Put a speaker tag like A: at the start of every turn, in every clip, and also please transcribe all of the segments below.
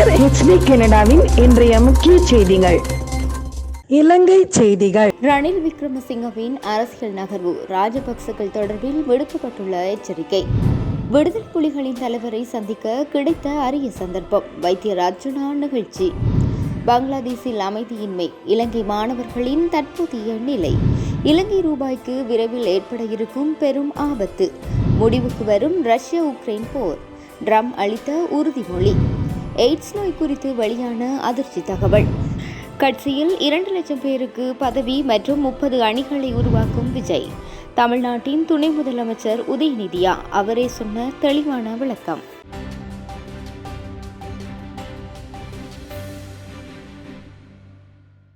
A: கதிர் HD கனடாவின் இன்றைய முக்கிய செய்திகள். இலங்கை செய்திகள்.
B: ரணில் விக்ரமசிங்கவின் அரசியல் நகர்வு ராஜபக்சகள் தொடர்பில் விடுக்கப்பட்டுள்ள எச்சரிக்கை. விடுதலை புலிகளின் தலைவரை சந்திக்க கிடைத்த அரிய சந்தர்ப்பம் வைத்தியர் அர்ஜுனா நிகழ்ச்சி. பங்களாதேஷில் அமைதியின்மை இலங்கை மாணவர்களின் தற்போதைய நிலை. இலங்கை ரூபாய்க்கு விரைவில் ஏற்பட இருக்கும் பெரும் ஆபத்து. முடிவுக்கு வரும் ரஷ்யா உக்ரைன் போர். ட்ரம் அளித்த உறுதிமொழி. எய்ட்ஸ் நோய் குறித்து வெளியான அதிர்ச்சி தகவல். கட்சியில் இரண்டு லட்சம் பேருக்கு பதவி மற்றும் முப்பது அணிகளை உருவாக்கும் விஜய். தமிழ்நாட்டின் துணை முதலமைச்சர் உதயநிதியா அவரே சொன்ன தெளிவான விளக்கம்.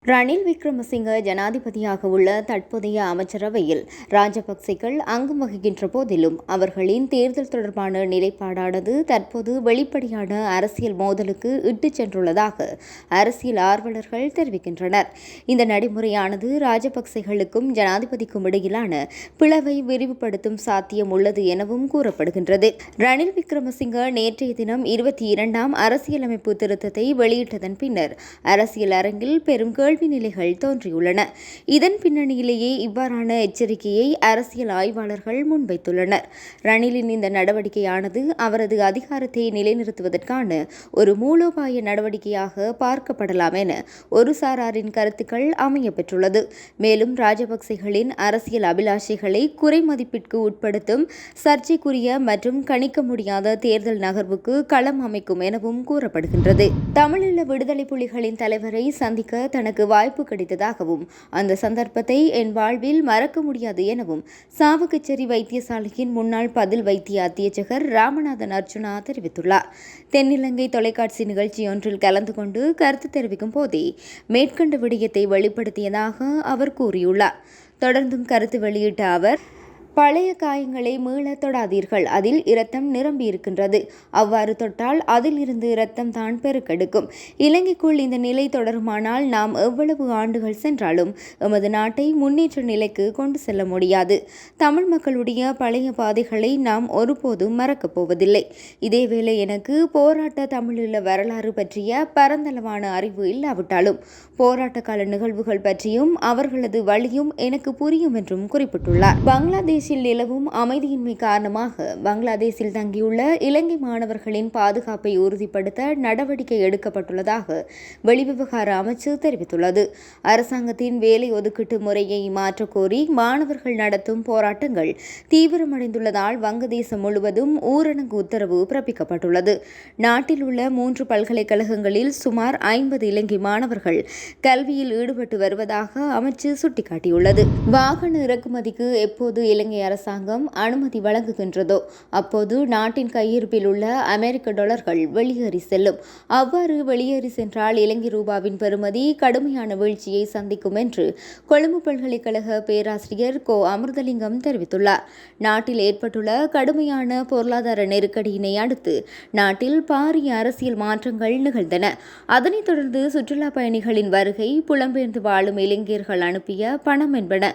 B: ரணில் விக்ரமசிங்க ஜனாதிபதியாக உள்ள தற்போதைய அமைச்சரவையில் ராஜபக்சேக்கள் அங்கம் வகிக்கின்ற போதிலும் அவர்களின் தேர்தல் தொடர்பான நிலைப்பாடானது தற்போது வெளிப்படையான அரசியல் மோதலுக்கு இட்டுச் சென்றுள்ளதாக அரசியல் ஆர்வலர்கள் தெரிவிக்கின்றனர். இந்த நடைமுறையானது ராஜபக்சேகளுக்கும் ஜனாதிபதிக்கும் இடையிலான பிளவை விரிவுபடுத்தும் சாத்தியம் உள்ளது எனவும் கூறப்படுகின்றது. ரணில் விக்ரமசிங்க நேற்றைய தினம் இருபத்தி இரண்டாம் அரசியலமைப்பு திருத்தத்தை வெளியிட்டதன் பின்னர் அரசியல் அரங்கில் பெரும் கேள்வி நிலைகள் தோன்றியுள்ளன. இதன் பின்னணியிலேயே இவ்வாறான எச்சரிக்கையை அரசியல் ஆய்வாளர்கள் முன்வைத்துள்ளனர். ரணிலின் இந்த நடவடிக்கையானது அவரது அதிகாரத்தை நிலைநிறுத்துவதற்கான ஒரு மூலோபாய நடவடிக்கையாக பார்க்கப்படலாம் என ஒரு சாராரின் கருத்துக்கள் அமைய பெற்றுள்ளது மேலும் ராஜபக்சேகளின் அரசியல் அபிலாஷைகளை குறைமதிப்பிற்கு உட்படுத்தும் சர்ச்சைக்குரிய மற்றும் கணிக்க முடியாத தேர்தல் நகர்வுக்கு களம் அமைக்கும் எனவும் கூறப்படுகின்றது. தமிழீழ விடுதலை புலிகளின் தலைவரை சந்திக்க தனக்கு வாய்ப்பு கிடைத்ததாகவும் அந்த சந்தர்ப்பத்தை என் வாழ்வில் மறக்க முடியாது எனவும் சாவகச்சேரி வைத்தியசாலையின் முன்னாள் பதில் வைத்திய அத்தியட்சகர் ராமநாதன் அர்ஜுனா தெரிவித்துள்ளார். தென்னிலங்கை தொலைக்காட்சி நிகழ்ச்சி ஒன்றில் கலந்து கொண்டு கருத்து தெரிவிக்கும் போதே மேற்கண்ட விடயத்தை வெளிப்படுத்தியதாக அவர் கூறியுள்ளார். தொடர்ந்தும் கருத்து வெளியிட்ட அவர் பழைய காயங்களை மீள தொடாதீர்கள். அதில் இரத்தம் நிரம்பி இருக்கின்றது அவ்வாறு தொட்டால் அதிலிருந்து இரத்தம் தான் பெருக்கெடுக்கும். இலங்கைக்குள் இந்த நிலை தொடருமானால் நாம் எவ்வளவு ஆண்டுகள் சென்றாலும் எமது நாட்டை முன்னேற்ற நிலைக்கு கொண்டு செல்ல முடியாது. தமிழ் மக்களுடைய பழைய பாதைகளை நாம் ஒருபோதும் மறக்கப் போவதில்லை. இதேவேளை எனக்கு போராட்ட தமிழீழ வரலாறு பற்றிய பரந்தளவான அறிவு இல்லாவிட்டாலும் போராட்ட கால நிகழ்வுகள் பற்றியும் அவர்களது வழியும் எனக்கு புரியும் என்றும் குறிப்பிட்டுள்ளார். பங்களாதேஷ் பங்களாதேஷில் நிலவும் அமைதியின்மை காரணமாக பங்களாதேஷில் தங்கியுள்ள இலங்கை மாணவர்களின் பாதுகாப்பை உறுதிப்படுத்த நடவடிக்கை எடுக்கப்பட்டுள்ளதாக வெளிவிவகார அமைச்சு தெரிவித்துள்ளது. அரசாங்கத்தின் வேலை ஒதுக்கீட்டு முறையை மாற்றக்கோரி மாணவர்கள் நடத்தும் போராட்டங்கள் தீவிரமடைந்துள்ளதால் வங்கதேசம் முழுவதும் ஊரடங்கு உத்தரவு பிறப்பிக்கப்பட்டுள்ளது. நாட்டில் உள்ள மூன்று பல்கலைக்கழகங்களில் சுமார் ஐம்பது இலங்கை மாணவர்கள் கல்வியில் ஈடுபட்டு வருவதாக அமைச்சு சுட்டிக்காட்டியுள்ளது. வாகன இறக்குமதிக்கு எப்போது இலங்கை இலங்கை அரசாங்கம் அனுமதி வழங்குகின்றதோ அப்போது நாட்டின் கையிருப்பில் உள்ள அமெரிக்க டாலர்கள் வெளியேறி செல்லும். அவ்வாறு வெளியேறி சென்றால் இலங்கை ரூபாவின் பெறுமதி கடுமையான வீழ்ச்சியை சந்திக்கும் என்று கொழும்பு பல்கலைக்கழக பேராசிரியர் கோ. அமிர்தலிங்கம் தெரிவித்துள்ளார். நாட்டில் ஏற்பட்டுள்ள கடுமையான பொருளாதார நெருக்கடியினை அடுத்து நாட்டில் பாரிய அரசியல் மாற்றங்கள் நிகழ்ந்தன. அதனைத் தொடர்ந்து சுற்றுலா பயணிகளின் வருகை புலம்பெயர்ந்து வாழும் இளைஞர்கள் அனுப்பிய பணம் என்பன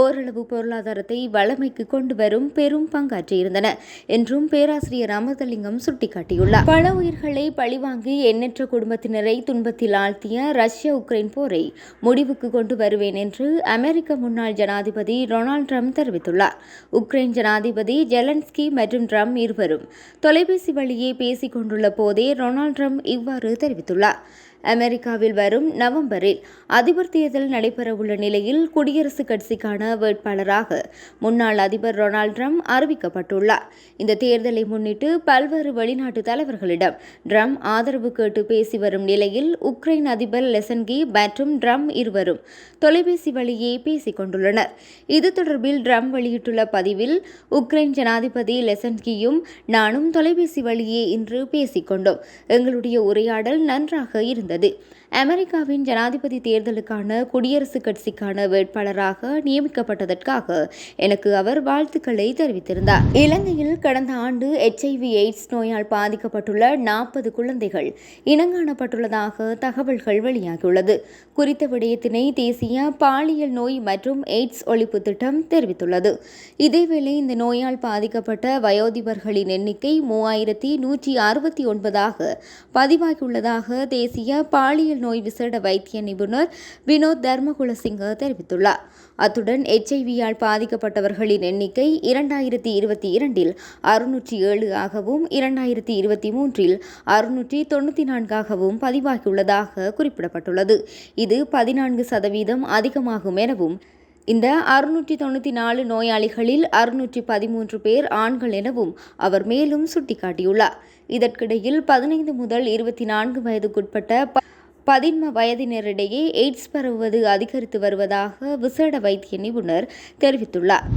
B: ஓரளவு பொருளாதாரத்தை வளம் நிலைமைக்கு கொண்டு வரும் பெரும் பங்காற்றியிருந்தன என்றும் பேராசிரியர் அமிர்தலிங்கம் சுட்டிக்காட்டியுள்ளார். பல உயிர்களை பழிவாங்கி எண்ணற்ற குடும்பத்தினரை துன்பத்தில் ஆழ்த்திய ரஷ்ய உக்ரைன் போரை முடிவுக்கு கொண்டு வருவேன் என்று அமெரிக்க முன்னாள் ஜனாதிபதி டொனால்டு ட்ரம்ப் தெரிவித்துள்ளார். உக்ரைன் ஜனாதிபதி ஜெலன்ஸ்கி மற்றும் ட்ரம்ப் இருவரும் தொலைபேசி வழியே பேசிக் கொண்டுள்ள போதே டொனால்டு ட்ரம்ப் இவ்வாறு தெரிவித்துள்ளார். அமெரிக்காவில் வரும் நவம்பரில் அதிபர் தேர்தல் நடைபெறவுள்ள நிலையில் குடியரசுக் கட்சிக்கான வேட்பாளராக முன்னாள் அதிபர் டொனால்டு ட்ரம்ப் அறிவிக்கப்பட்டுள்ளார். இந்த தேர்தலை முன்னிட்டு பல்வேறு வெளிநாட்டு தலைவர்களிடம் ட்ரம்ப் ஆதரவு கேட்டு பேசி வரும் நிலையில் உக்ரைன் அதிபர் லெசன்கி மற்றும் ட்ரம்ப் இருவரும் தொலைபேசி வழியே பேசிக் கொண்டுள்ளனர். இது தொடர்பில் ட்ரம்ப் வெளியிட்டுள்ள பதிவில் உக்ரைன் ஜனாதிபதி லெசன்கியும் நானும் தொலைபேசி வழியே இன்று பேசிக்கொண்டோம் எங்களுடைய உரையாடல் நன்றாக இருந்தது. Tadi. அமெரிக்காவின் ஜனாதிபதி தேர்தலுக்கான குடியரசுக் கட்சிக்கான வேட்பாளராக நியமிக்கப்பட்டதற்காக எனக்கு அவர் வாழ்த்துக்களை தெரிவித்திருந்தார். இலங்கையில் கடந்த ஆண்டு எச்ஐவி எய்ட்ஸ் நோயால் பாதிக்கப்பட்டுள்ள நாற்பது குழந்தைகள் இனங்காணப்பட்டுள்ளதாக தகவல்கள் வெளியாகியுள்ளது. குறித்த விடயத்தினை தேசிய பாலியல் நோய் மற்றும் எய்ட்ஸ் ஒழிப்பு திட்டம் தெரிவித்துள்ளது. இதேவேளை இந்த நோயால் பாதிக்கப்பட்ட வயோதிபர்களின் எண்ணிக்கை மூவாயிரத்தி நூற்றி அறுபத்தி ஒன்பதாக பதிவாகியுள்ளதாக தேசிய பாலியல் நோய் விசேட வைத்திய நிபுணர் வினோத் தர்மகுலசிங்க தெரிவித்துள்ளார். அத்துடன் எச்ஐவியால் பாதிக்கப்பட்டவர்களின் எண்ணிக்கை இரண்டாயிரத்தி இருபத்தி இரண்டில் அறுநூற்றி ஏழு ஆகவும் இரண்டாயிரத்தி இருபத்தி மூன்றில் அறுநூற்றி தொண்ணூற்றி நான்காகவும் பதிவாகியுள்ளதாக குறிப்பிடப்பட்டுள்ளது. இது பதினான்கு சதவீதம் அதிகமாகும் எனவும் இந்த அறுநூற்றி தொண்ணூற்றி நாலு நோயாளிகளில் அறுநூற்றி பதிமூன்று பேர் ஆண்கள் எனவும் அவர் மேலும் சுட்டிக்காட்டியுள்ளார். இதற்கிடையில் பதினைந்து முதல் இருபத்தி நான்கு வயதுக்குட்பட்ட பதின்ம வயதினரிடையே எய்ட்ஸ் பரவுவது அதிகரித்து வருவதாக விசேட வைத்திய நிபுணர் தெரிவித்துள்ளார்.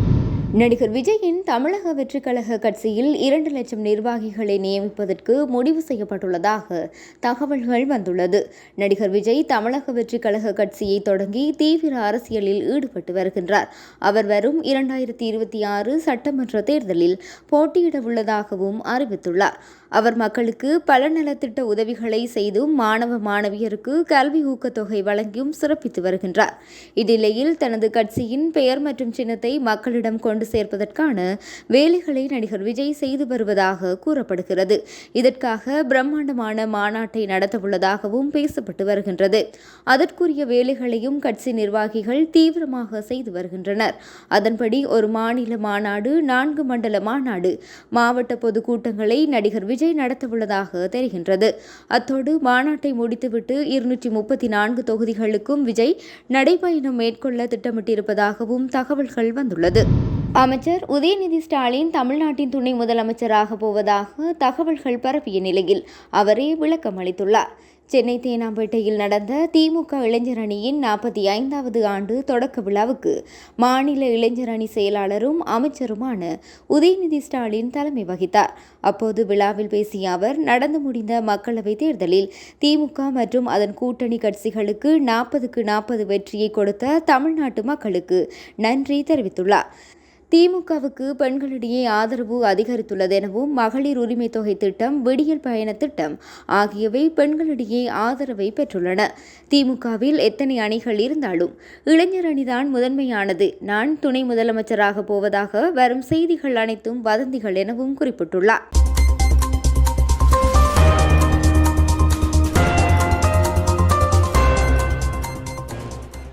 B: நடிகர் விஜயின் தமிழக வெற்றிக்கழக கட்சியில் இரண்டு லட்சம் நிர்வாகிகளை நியமிப்பதற்கு முடிவு செய்யப்பட்டுள்ளதாக தகவல்கள் வந்துள்ளது. நடிகர் விஜய் தமிழக வெற்றிக்கழக கட்சியை தொடங்கி தீவிர அரசியலில் ஈடுபட்டு வருகின்றார். அவர் வரும் இரண்டாயிரத்தி இருபத்தி ஆறு சட்டமன்ற தேர்தலில் போட்டியிட உள்ளதாகவும் அறிவித்துள்ளார். அவர் மக்களுக்கு பல நலத்திட்ட உதவிகளை செய்தும் மாணவ மாணவியருக்கு கல்வி ஊக்கத்தொகை வழங்கியும் சிறப்பித்து வருகின்றார். இந்நிலையில் தனது கட்சியின் பெயர் மற்றும் சின்னத்தை மக்களிடம் கொண்டு கொண்டு சேர்ப்பதற்கான வேலைகளை நடிகர் விஜய் செய்து வருவதாக கூறப்படுகிறது. இதற்காக பிரம்மாண்டமான மாநாட்டை நடத்தவுள்ளதாகவும் பேசப்பட்டு வருகின்றது. அதற்குரிய வேலைகளையும் கட்சி நிர்வாகிகள் தீவிரமாக செய்து வருகின்றனர். அதன்படி ஒரு மாநில மாநாடு நான்கு மண்டல மாநாடு மாவட்ட பொதுக்கூட்டங்களை நடிகர் விஜய் நடத்தவுள்ளதாக தெரிகின்றது. அத்தோடு மாநாட்டை முடித்துவிட்டு இருநூற்றி முப்பத்தி நான்கு தொகுதிகளுக்கும் விஜய் நடைபயணம் மேற்கொள்ள திட்டமிட்டிருப்பதாகவும் தகவல்கள் வந்துள்ளது. அமைச்சர் உதயநிதி ஸ்டாலின் தமிழ்நாட்டின் துணை முதலமைச்சராக போவதாக தகவல்கள் பரப்பிய நிலையில் அவரே விளக்கம் அளித்துள்ளார். சென்னை தேனாம்பேட்டையில் நடந்த திமுக இளைஞர் அணியின் நாற்பத்தி ஐந்தாவது ஆண்டு தொடக்க விழாவுக்கு மாநில இளைஞர் அணி செயலாளரும் அமைச்சருமான உதயநிதி ஸ்டாலின் தலைமை வகித்தார். அப்போது விழாவில் பேசிய அவர் நடந்து முடிந்த மக்களவைத் தேர்தலில் திமுக மற்றும் அதன் கூட்டணி கட்சிகளுக்கு நாற்பதுக்கு நாற்பது வெற்றியை கொடுத்த தமிழ்நாட்டு மக்களுக்கு நன்றி தெரிவித்துள்ளார். திமுகவுக்கு பெண்களிடையே ஆதரவு அதிகரித்துள்ளது எனவும் மகளிர் உரிமை தொகை திட்டம் விடியல் பயண திட்டம் ஆகியவை பெண்களிடையே ஆதரவை பெற்றுள்ளன. திமுகவில் எத்தனை அணிகள் இருந்தாலும் இளைஞர் அணிதான் முதன்மையானது. நான் துணை முதலமைச்சராக போவதாக வரும் செய்திகள் அனைத்தும் வதந்திகள் எனவும் குறிப்பிட்டுள்ளார்.